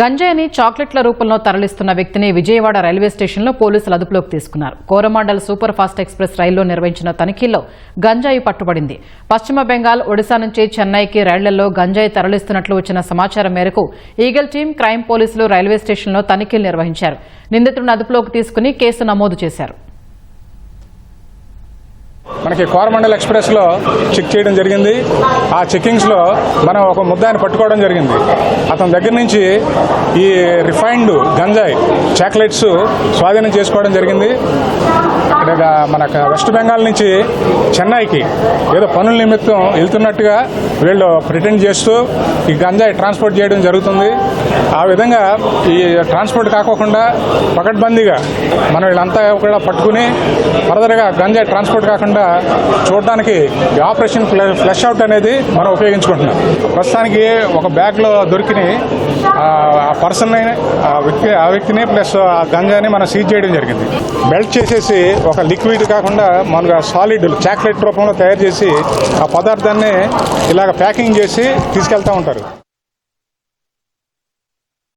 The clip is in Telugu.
గంజాయిని చాక్లెట్ల రూపంలో తరలిస్తున్న వ్యక్తిని విజయవాడ రైల్వే స్టేషన్లో పోలీసులు అదుపులోకి తీసుకున్నారు. కోరమాండల్ సూపర్ ఫాస్ట్ ఎక్స్ప్రెస్ రైల్లో నిర్వహించిన తనిఖీల్లో గంజాయి పట్టుబడింది. పశ్చిమ బెంగాల్ ఒడిశా నుంచి చెన్నైకి రైళ్ళలో గంజాయి తరలిస్తున్నట్లు వచ్చిన సమాచారం మేరకు ఈగల్ టీం క్రైమ్ పోలీసులు రైల్వే స్టేషన్లో తనిఖీలు నిర్వహించారు. నిందితుడిని అదుపులోకి తీసుకుని కేసు నమోదు చేశారు. మనకి కోరమండల్ ఎక్స్ప్రెస్లో చెక్ చేయడం జరిగింది. ఆ చెక్కింగ్స్లో మనం ఒక ముద్దాయిని పట్టుకోవడం జరిగింది. అతని దగ్గర నుంచి ఈ రిఫైన్డ్ గంజాయి చాక్లెట్స్ స్వాధీనం చేసుకోవడం జరిగింది. మన వెస్ట్ బెంగాల్ నుంచి చెన్నైకి ఏదో పనుల నిమిత్తం వెళ్తున్నట్టుగా వీళ్ళు ప్రిటెండ్ చేస్తూ ఈ గంజాయి ట్రాన్స్పోర్ట్ చేయడం జరుగుతుంది. ఆ విధంగా ఈ ట్రాన్స్పోర్ట్ కాకోకుండా పకడ్బందీగా మనం వీళ్ళంతా కూడా పట్టుకుని ఫర్దర్గా గంజాయి ట్రాన్స్పోర్ట్ కాకుండా చూడడానికి ఈ ఆపరేషన్ ఫ్ల- ఫ్లష్ అవుట్ అనేది మనం ఉపయోగించుకుంటున్నాం. ప్రస్తుతానికి ఒక బ్యాగ్లో దొరికిన ఆ పర్సన్ ఆ వ్యక్తి ఆ వ్యక్తిని ప్లస్ ఆ గంజాని మనం సీజ్ చేయడం జరిగింది. బెల్ట్ చేసేసి ఒక లిక్విడ్ కాకుండా మామూలుగా సాలిడ్ చాక్లెట్ రూపంలో తయారు చేసి ఆ పదార్థాన్ని ఇలాగ ప్యాకింగ్ చేసి తీసుకెళ్తా ఉంటారు.